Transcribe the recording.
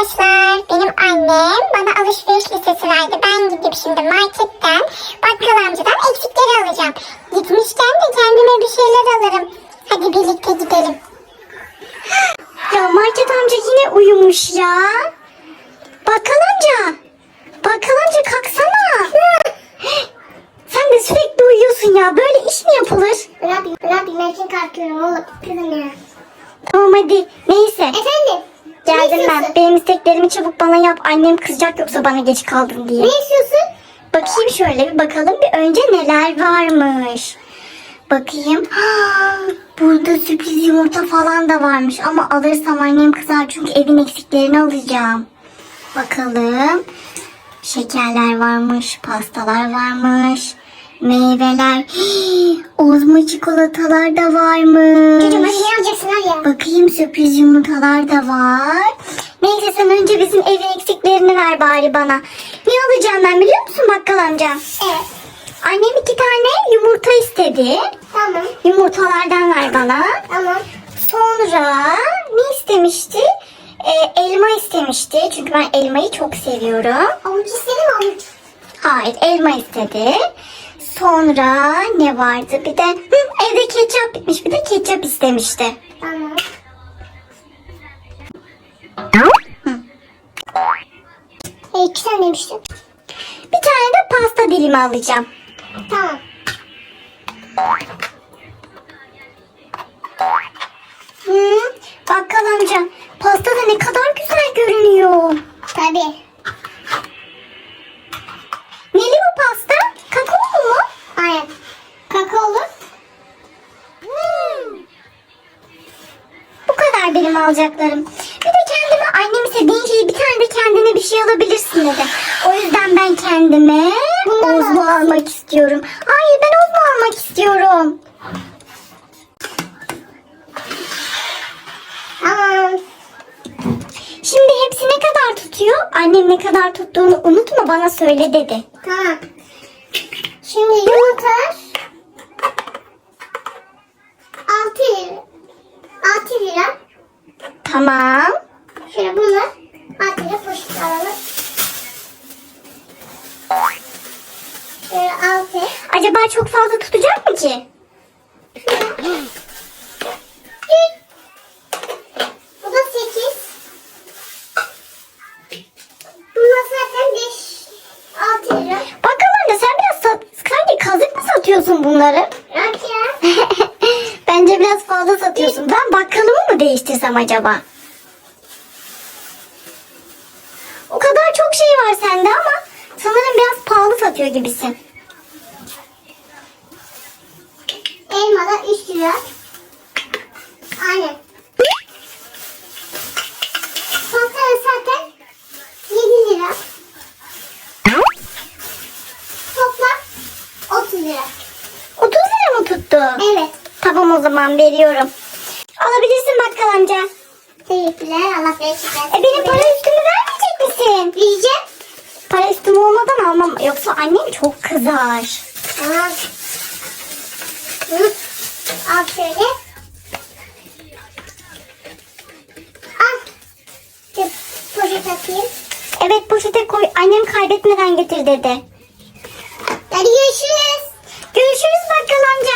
Arkadaşlar benim annem bana alışveriş listesi verdi. Ben gidip şimdi marketten bakkal amcadan eksikleri alacağım. Gitmişken de kendime bir şeyler alırım. Hadi birlikte gidelim. Ya market amca yine uyumuş ya. Bakkal amca. Bakkal amca kalksana. Sen de sürekli uyuyorsun ya. Böyle iş mi yapılır? Bırak, bırak bilmek için kalkıyorum oğlum. Kızım ya. Tamam hadi. Neyse. Efendim? Geldim ben. Benim isteklerimi çabuk bana yap. Annem kızacak yoksa bana geç kaldın diye. Ne istiyorsun? Bakayım şöyle bir bakalım bir önce neler varmış. Bakayım. Burada sürpriz yumurta falan da varmış ama alırsam annem kızar çünkü evin eksiklerini alacağım. Bakalım. Şekerler varmış, pastalar varmış, meyveler. Ozma çikolatalar da varmış. Çocuğum hadi ne alacaksın hadi. Bakayım sürpriz yumurtalar da var. Neyse sen önce bizim evin eksiklerini ver bari bana. Ne alacağım ben biliyor musun bakkal amca? Evet. Annem iki tane yumurta istedi. Tamam. Yumurtalardan ver bana. Tamam. Sonra ne istemişti? Ee, elma istemişti. Çünkü ben elmayı çok seviyorum. Avuç istedim avuç. Hayır elma istedi. Sonra ne vardı? Bir de hı, evde ketçap bitmiş. Bir de ketçap istemişti. Tamam. E, iki tane. Bir tane de pasta dilimi alacağım. Tamam. Hı, bakkal amca pasta da ne kadar güzel görünüyor. Tabii. Benim alacaklarım. Bir de kendime annem istediğin şeyi bir tane de kendine bir şey alabilirsin dedi. O yüzden ben kendime ozmo almak istiyorum. Hayır ben ozmo almak istiyorum. Şimdi hepsi ne kadar tutuyor? Annem ne kadar tuttuğunu unutma bana söyle dedi. Tamam. Şimdi yumurtalar 6 lira. 6 lira. Tamam. Şöyle bunlar 6 lira poşet alalım. Şöyle 6. Acaba çok fazla tutacak mı ki? Bu da 8. Bunlar zaten 5. 6 lira. Bakalım da sen biraz sat, sanki kazık mı satıyorsun bunları? Yok ya. Bence biraz fazla satıyorsun. Ben bakkalımı mı değiştirsem acaba? O kadar çok şey var sende ama sanırım biraz pahalı satıyor gibisin. Elma da 3 lira. zaman veriyorum. Alabilirsin bakkal amca. Teşekkürler Allah bereket E benim para üstümü vermeyecek misin? Vereceğim. Para üstüm olmadan almam. Yoksa annem çok kızar. Tamam. Hı. Al şöyle. Al. Atayım. Evet poşete koy. Annem kaybetmeden getir dedi. Hadi görüşürüz. Görüşürüz bakkal amca.